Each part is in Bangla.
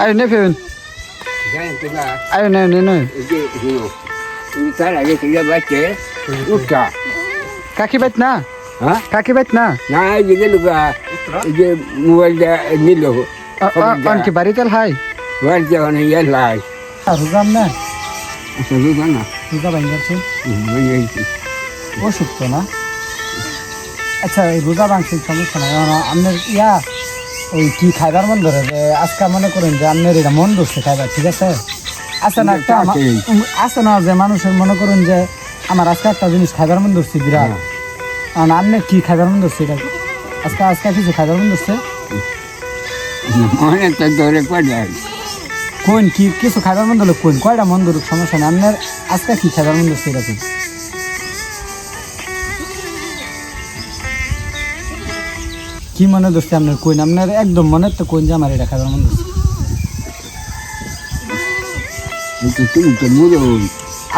আরে নে ফেন জানেন তো না? আরে নে নে নে। এই যে শুনো তুমি তার আগে থেকে বাচ্চে উঠটা কাকি বাইত না? হ্যাঁ? কাকি বাইত না? না এই যে গেল এই যে মোবাইলটা নিল। অন কি বাড়িতে হাই? বাড়ি যখন ইয়ে লাই রোজাম না? শুধু না? রোজা ভাঙ অসুখ তো না? আচ্ছা রোজা ভাঙছেন সমস্যা নাই। আপনার ইয়া ওই কি খাইবার মন ধরে? যে আজকে মনে করেন যে আপনার এটা মন ধরছে খাইবার ঠিক আছে? আছে না একটা আমা-। উম, আছে না যে মানুষের মনে করেন যে আমার আজকে একটা জিনিস খাইবার মন ধরছে বিরাট। হ্যাঁ। এখন আপনার কি খাইবার মন ধরছে এটা? আজকে আজকে কিছু খাইবার মন ধরছে? অনেক তো ধরে কোন কি কিছু খাইবার মন ধরলো কোন? কয়টা মন ধরুক সমস্যা নেই। আপনার আজকে কি খাইবার মন ধরছে এটা কি মনে ধরছে আপনার? কোন আপনার একদম মনে তো কোন যে আমার এটা খাইবার মন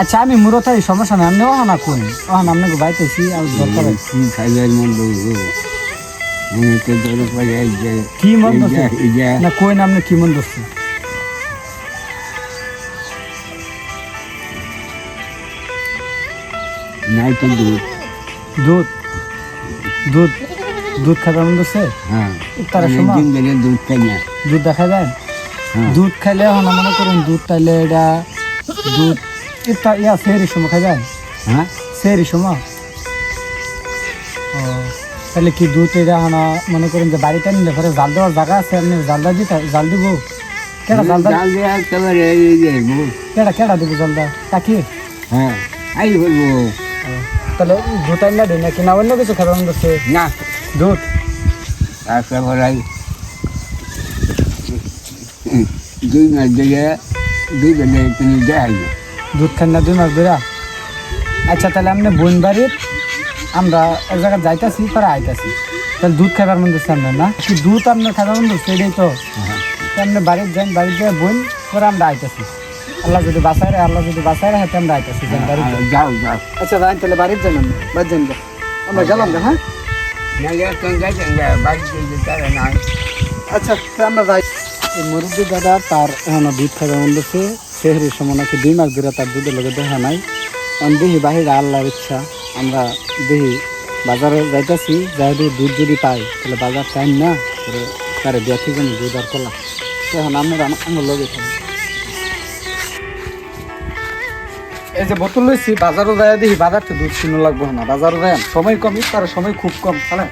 আচ্ছা আমি মুরতাই সমস্যা নেই। আপনি ওহানা কোন ওহানা আপনাকে বাইতেছি আর দরকার। কি খাইবার মন কি মন না কোন আপনি কি মন ধরছে? নাই তো দুধ। দুধ? দুধ? দুধ খাইবার মন ধরছে হ্যাঁ। তারা সময়। দুধ খাই না। দুধ দেখা যায় হ্যাঁ। দুধ খাইলে এখন মনে করুন দুধ খাইলে এটা দুধ এটা ইয়া সেরি সময় খাই যায় হ্যাঁ। সেরি সময়? ও তাহলে কি দুধ এটা এখন মনে করুন যে বাড়িতে নিলে পরে জাল দেওয়ার জায়গা আছে? আপনি জালদা দিতে জাল দিব? কেডা জালদা জাল দিয়ে একেবারে এই যে কেডা কেডা দিব জালদা কাকি? হ্যাঁ আই বলব তাহলে দুধ আইনা দিই নাকি? না অন্য কিছু খাবার মন করছে না। দুধ তারপরে আই দুই মাস দিয়ে দুই বেলে তুমি দেখাই দুধ খান না দুই মাস বেড়া আচ্ছা তাহলে আপনি বোন বাড়ির আমরা এক জায়গায় যাইতাছি পরে আইতাছি। তাহলে দুধ খাইবার মন করছে আপনার না? কি দুধ আপনার খাইবার মন করছে এটাই তো আপনি বাড়ির যান বাড়ির যাই বোন পরে আমরা আইতাছি। আল্লাহ যদি বাঁচায় রাখে আল্লাহ যদি বাঁচায় রাখে আমরা আইতাছি যান বাড়ির যাও যাও। আচ্ছা যাই তাহলে বাড়ির যান আমি বাড়ির যান। আমরা গেলাম না হ্যাঁ? আচ্ছা আমরা যাই। এই মুরব্বী দাদা তার এখনও দুধ খাইবার মন করছে সেহরির সময় নাকি দুই মাস ধরে তার দুধের লগে দেখা নাই। কারণ দেখি বাহিরে আল্লাহর ইচ্ছা। আমরা দেখি বাজারে যাইতেছি, যাই দুধ যদি পাই, তাহলে বাজার টাইম না তারে দেখি যেন দুধ আর করলাম এখন আমরা আমার লগে থাকি। এই যে বোতল লইছি, বাজারও যায় দেখি, বাজারটা দুধ কিনো লাগবো না। বাজারও যায় সময় কম তার সময় খুব কম, তাহলে?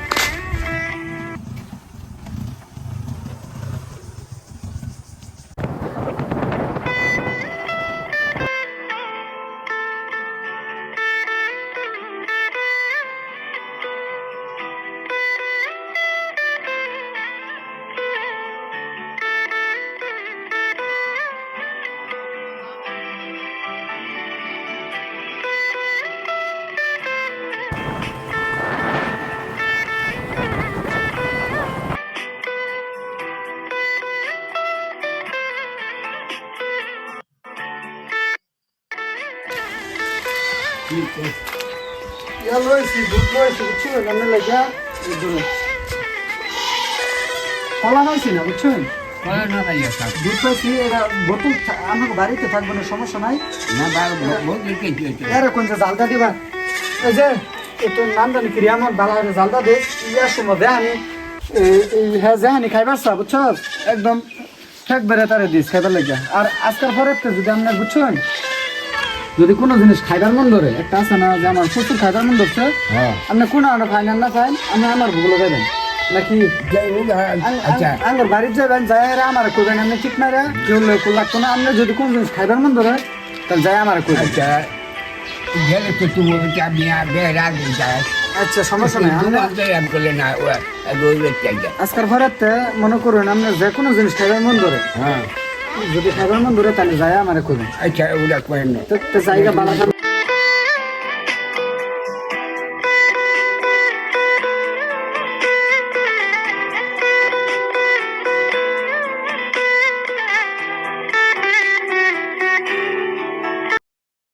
Ya লইছি দুধ লইছি বুঝছেন আমি লাগিয়া এই দুধ কলা লইছি না বুঝছেন দুধ লইছি এটা বোতল আমার বাড়িতে থাকবে না সমস্যা নাই এর কোন যে দিবা এই যে একটু নাম জানি কি আমার বালা জালদা দে ইয়ার সময় দে আমি এই- এই হ্যাঁ জাহানি খাইবার চা বুঝছ একদম ঠেক বেড়ে তারে দিস খাইবার লাগিয়া আর আজকাল পরে যদি আপনার বুঝছেন যদি কোনো জিনিস খাইবার মন ধরে একটা আছে না যে আমার প্রচুর খাইবার মন ধরছে হ্যাঁ। আপনি কোন আনো ফাইনাল না ফাইন আমি আমার ভুলে যাবেন নাকি? আচ্ছা। আমার বাড়ির যাবেন যাই আর আমার কইবেন আপনি ঠিক না রে কেউ লোক লাগতো না আপনি যদি কোন জিনিস খাইবার মন ধরে তাহলে যাই আমার কইবেন। আচ্ছা। গেলে তো তুমি আমি বেড়া যায় আচ্ছা সমস্যা নাই আমরা আমি করলে না আজকাল ঘরেতে মনে করুন আপনি যে কোনো জিনিস খাইবার মন ধরে হ্যাঁ। যদি সাধারণ মন ধরে তাহলে যায় আমার কইবেন। আচ্ছা ওটা করেন না তো জায়গা বালা